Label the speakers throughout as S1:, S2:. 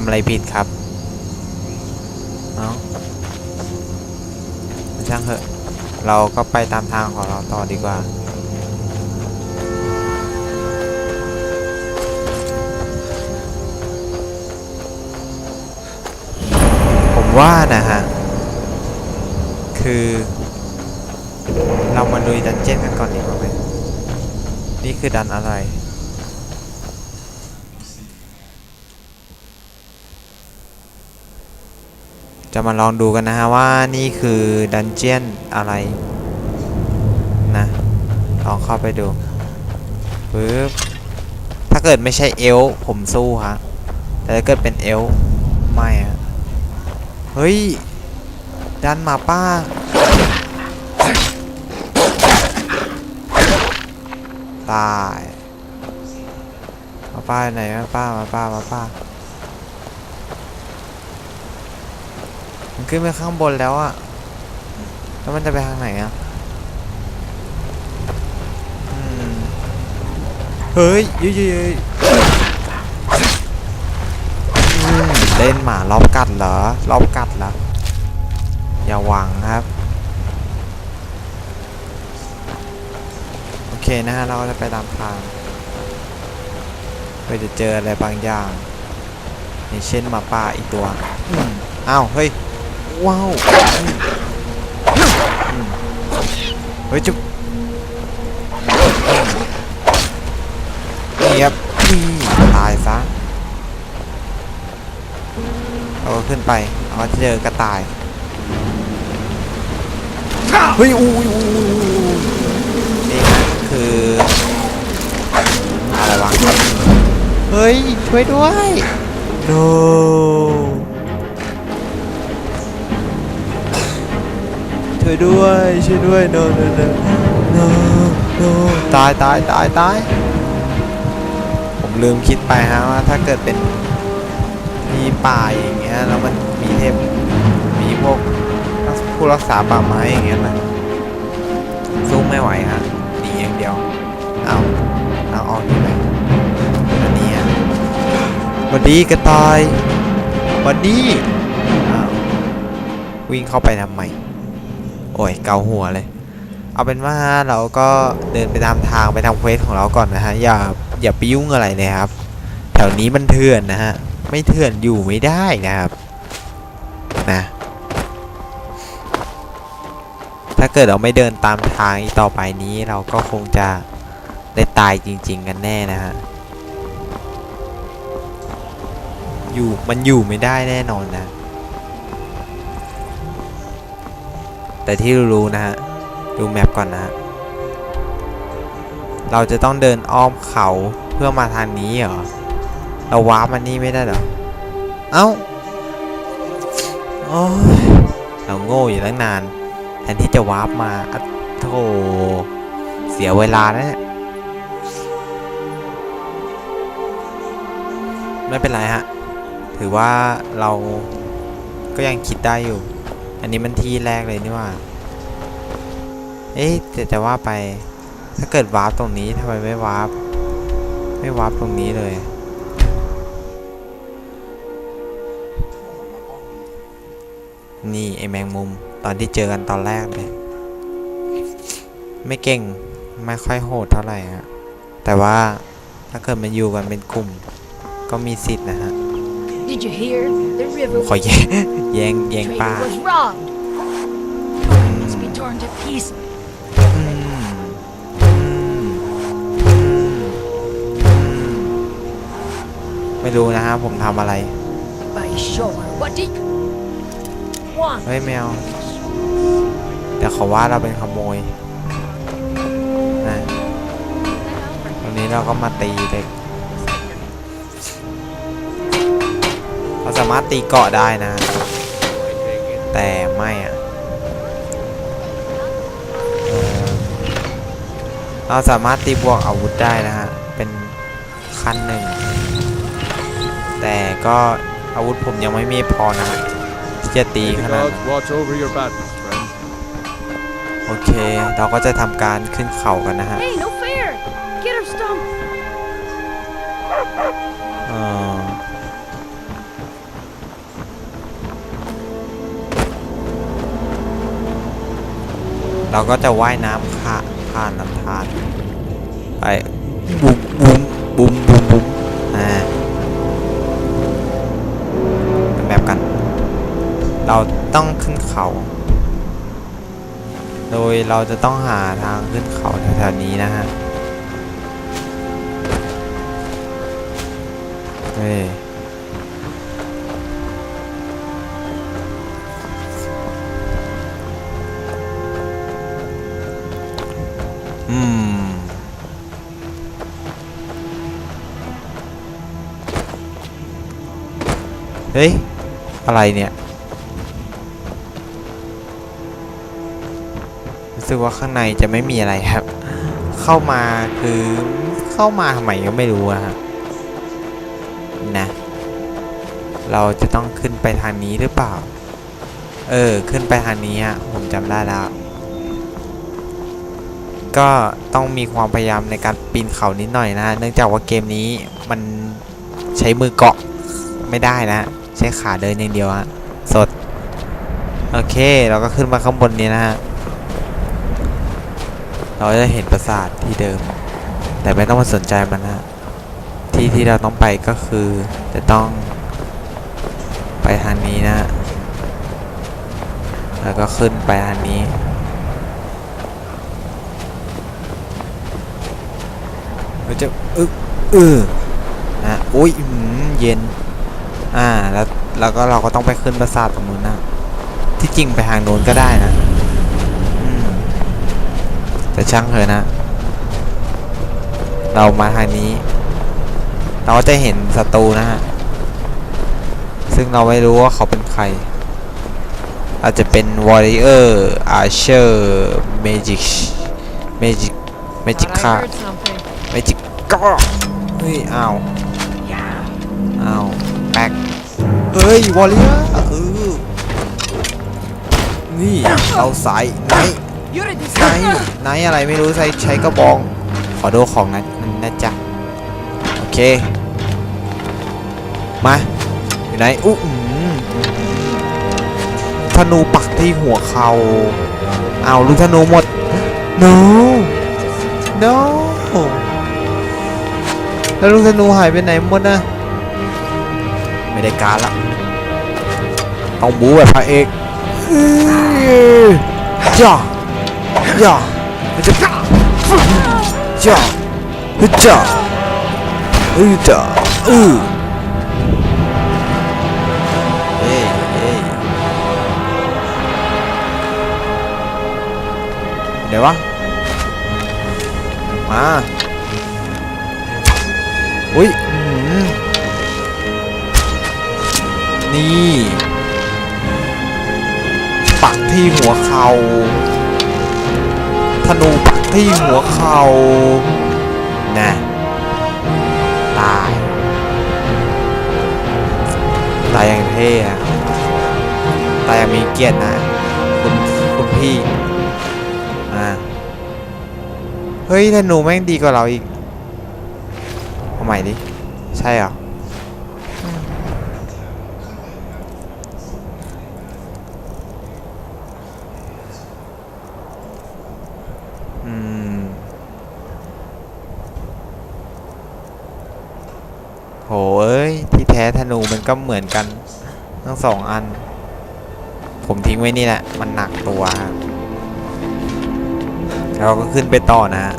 S1: ำอะไรผิดครับ เอ้าช่างเถอะ เราก็ไปตามทางของเราต่อดีกว่า ผมว่านะฮะ คือ เรามาลุยดันเจี้ยนกันก่อนดีกว่าไหมนี่คือดันอะไร จะมาลองดูกันนะฮะว่านี่คือดันเจียนอะไรนะลองเข้าไปดูปึ๊บถ้าเกิดไม่ใช่เอลผมสู้ฮะแต่ถ้าเกิดเป็นเอลไม่อะเฮ้ยดันมาป้าตายมาป้าไหนมาป้ามาป้ามาป้า มันขึ้นไปข้างบนแล้วอะแล้วมันจะไปทางไหนอะเฮ้ยเย้ยเย้ยเล่นหมารอบกัดเหรอรอบกัดเหรออย่าหวังครับ โอเคนะฮะ เราก็จะไปตามทางเพื่อจะเจออะไรบางอย่างอย่างเช่นหมาป่าอีกตัวอ้าว เฮ้ย ว้าวเฮ้ยจุ๊บนี่ครับนี่ตายซะเราขึ้นไปเราเจอกระต่ายเฮ้ยอู้ยอู้ยอู้ยอู้ยนี่ฮะคืออะไรวะเฮ้ยช่วยด้วย no ช่วยด้วยช่วยด้วย no no no no no ตายตายตายตายผมลืมคิดไปฮะว่าถ้าเกิดเป็นมีป่าอย่างเงี้ยแล้วมันมีเทพมีพวกผู้รักษาป่าไม้อย่างเงี้ยนะสู้ไม่ไหวฮะหนีอย่างเดียวเอาเอาออกไหนอันนี้วันดีกระต่ายวันดีอ้วิ่งเข้าไปทำไม อ้ยเกาหัวเลย เอาเป็นว่าเราก็เดินไปตามทางไปทำเควสของเราก่อนนะฮะ อย่าอย่าไปยุ่งอะไรเลยครับ แถวนี้มันเถื่อนนะฮะ ไม่เถื่อนอยู่ไม่ได้นะครับนะถ้าเกิดเราไม่เดินตามทางอีกต่อไปนี้เราก็คงจะได้ตายจริง ๆ กันแน่นะฮะ อยู่มันอยู่ไม่ได้แน่นอนนะ แต่ที่รู้นะฮะ ดูแมปก่อนนะฮะ เราจะต้องเดินอ้อมเขาเพื่อมาทางนี้เหรอ เราวาร์ปมันนี่ไม่ได้เหรอ เอ้าโอ้ยเราโง่อยู่ตั้งนาน แทนที่จะวาร์ปมาอะโธ่เสียเวลาแล้วเนี่ยไม่เป็นไรฮะ ถือว่าเราก็ยังคิดได้อยู่ อันนี้มันที่แรกเลยนี่ว่า เอ๊ะแต่จะว่าไป ถ้าเกิดวาร์ปตรงนี้ทำไมไม่วาร์ปไม่วาร์ปตรงนี้เลย นี่ไอแมงมุมตอนที่เจอกันตอนแรกเลย ไม่เก่งไม่ค่อยโหดเท่าไหร่ฮะแต่ว่าถ้าเกิดมันอยู่กันเป็นกลุ่ม ก็มีสิทธิ์นะฮะ
S2: Did you hear? The river
S1: ขอแย่งแย่งแย่ง
S2: trader
S1: ป้า
S2: was robbed.
S1: อืม
S2: Must be torn to pieces.
S1: อืมอืมอืมอืมไม่รู้นะฮะผมทำอะไร
S2: By sure. What did want?
S1: เฮ้ยแมว แต่เขาว่าเราเป็นขโมยนะตรงนี้เราก็มาตีเด็ก เราสามารถตีเกาะได้นะ แต่ไม่อะเออเราสามารถตีบวกอาวุธได้นะฮะ เป็นขั้นหนึ่ง แต่ก็อาวุธผมยังไม่มีพอนะฮะที่จะตี
S3: May
S1: ข
S3: the
S1: นาด
S3: gods
S1: นั้น
S3: watch over your battles, friend.
S1: โอเค เราก็จะทำการขึ้นเขากันนะฮะ เราก็จะว่ายน้ำผ่าผ่านลำธารไปบุ้มบุ้มบุ้มบุ้มบุ้มอ่าเป็นแบบกัน เราต้องขึ้นเขา โดยเราจะต้องหาทางขึ้นเขาแถวๆนี้นะฮะเฮ้ เฮ้ย อะไรเนี่ยรู้สึกว่าข้างในจะไม่มีอะไรครับ เข้ามาคือเข้ามาทำไมก็ไม่รู้อะครับนะ เราจะต้องขึ้นไปทางนี้หรือเปล่า เออ ขึ้นไปทางนี้อะผมจำได้แล้ว ก็ต้องมีความพยายามในการปีนเขานิดหน่อยนะ เนื่องจากว่าเกมนี้มันใช้มือเกาะไม่ได้นะ ใช้ขาเดินอย่างเดียวฮะสด โอเคเราก็ขึ้นมาข้างบนนี้นะฮะ เราจะเห็นปราสาทที่เดิม แต่ไม่ต้องมาสนใจมันนะที่ที่เราต้องไปก็คือจะต้องไปทางนี้นะ แล้วก็ขึ้นไปทางนี้เราจะอึกเออนะอุ้ยเย็น อ่า แล้วแล้วก็เราก็ต้องไปขึ้นปราสาทตรงนู้นนะที่จริงไปทางโน้นก็ได้นะอืมแต่ช่างเถอะนะ เรามาทางนี้ เราก็จะเห็นศัตรูนะฮะ ซึ่งเราไม่รู้ว่าเขาเป็นใคร อาจจะเป็น warrior archer magic magic magic
S2: Thought I
S1: ค่ะ
S2: heard something.
S1: magic ก็เฮ้ยอ้าวอ้าว แบ็คเฮ้ย warrior เออ นี่เราสายไหนไหนไหนอะไรไม่รู้ใช้ใช้กระบอง ขอดูของนั้นนะจ๊ะ โอเค มา อยู่ไหน อุ๊อืมธนูปักที่หัวเขาเอาลูกธนูหมด no no แล้วลูกธนูหายไปไหนหมดนะ ไม่ได้การละต้องบู๊แบบพระเอกเอ้ยจ้าย่าจะจ้าจ้าฮึจ้าฮึจ้าอือเอ้ยเอ้ยเดี๋ยววะมาอุ้ย นี่ ปักที่หัวเขาธนูปักที่หัวเขานะตายตายอย่างเท่อะตายอย่างมีเกียรตินะคุณคุณพี่อ่าเฮ้ยธนูแม่งดีกว่าเราอีกเอาใหม่ดิ ใช่เหรอ อืม โหเอ้ย ที่แท้ธนูมัน ก็เหมือนกันทั้งสองอัน ผมทิ้งไว้นี่แหละ มันหนักตัวแล้วเราก็ขึ้นไปต่อนะฮะ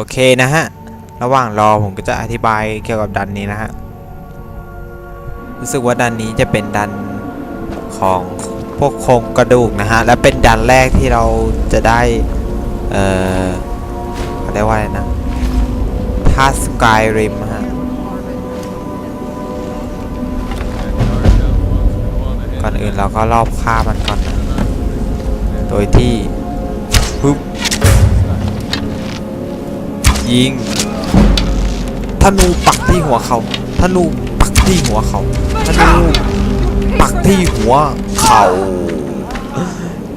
S1: โอเคนะฮะ ระหว่างรอผมก็จะอธิบายเกี่ยวกับดันนี้นะฮะ รู้สึกว่าดันนี้จะเป็นดันของพวกโครงกระดูกนะฮะ และเป็นดันแรกที่เราจะได้ เอ่อเขาเรียกว่าอะไรนะท่าสกายริมฮะ ก่อนอื่นเราก็รอบฆ่ามันก่อนนะ โดยที่ ยิง ธนูปักที่หัวเขา ธนูปักที่หัวเขา ธนูปักที่หัวเขา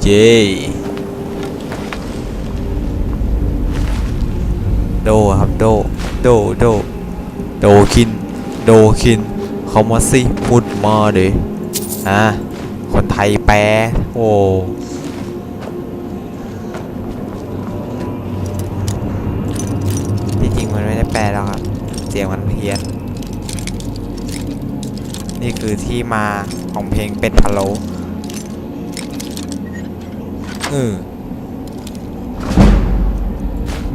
S1: เย้โดครับโด โด โด โดคิน โดคิน เขามาสิพูดมาเดยอะคนไทยแปลโอ้ นี่คือที่มาของเพลงเป็ดพะโล้อือ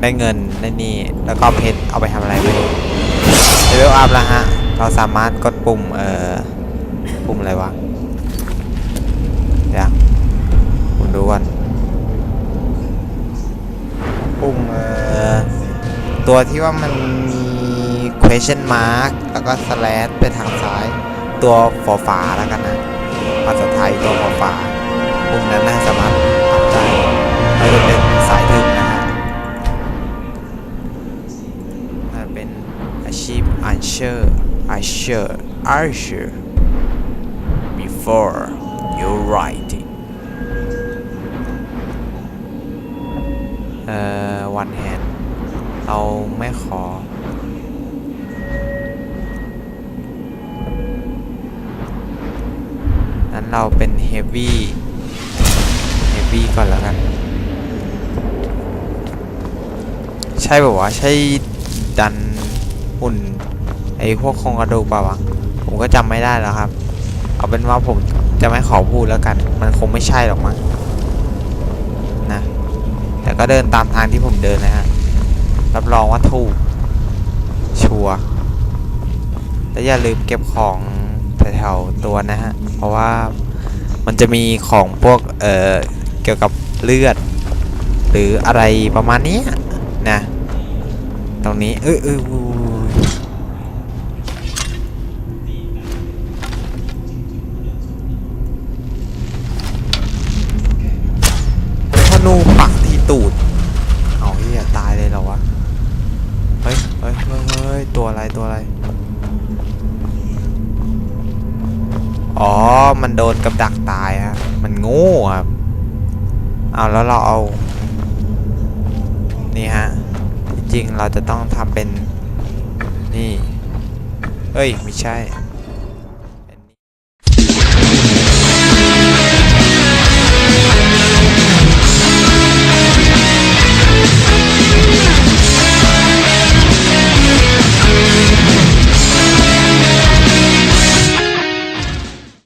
S1: ได้เงินได้นี่ แล้วก็เพชรเอาไปทำอะไรไม่รู้เลเวลอัพแล้วฮะ เราสามารถกดปุ่ม เอ่อ ปุ่มอะไรวะ เดี๋ยวผมดูก่อนปุ่ม เอ่อ ตัวที่ว่ามันมี question mark แล้วก็ slash ไปทางซ้าย ตัวฝอฝาแล้วกันนะภาษาไทยตัวฝอฝาปุ่มนั้นนะสามารถปรับได้เราเป็นสายถึงนะฮะมันเป็นอาชีพ archer archer archer before you write it เอ่อ one hand เราไม่ขอ นเราเป็นเฮฟวี่เฮฟวี่ก่อนแล้วกัน ใช่ป่าวะใช่ดันหุ่นไอ้พวกโครงกระดูกป่าวะผมก็จำไม่ได้แล้วครับ เอาเป็นว่าผมจะไม่ขอพูดแล้วกัน มันคงไม่ใช่หรอกมั้งนะ แต่ก็เดินตามทางที่ผมเดินนะฮะ รับรองว่าถูก ชัวร์และอย่าลืมเก็บของ แถวๆตัวนะฮะ เพราะว่ามันจะมีของพวกเอ่อเกี่ยวกับเลือด หรืออะไรประมาณนี้นะ ตรงนี้เออเออ มันโดนกับดักตายฮะมันโง่ครับเอาแล้วเราเอา นี่ฮะ จริงเราจะต้องทำเป็น นี่ เอ้ย ไม่ใช่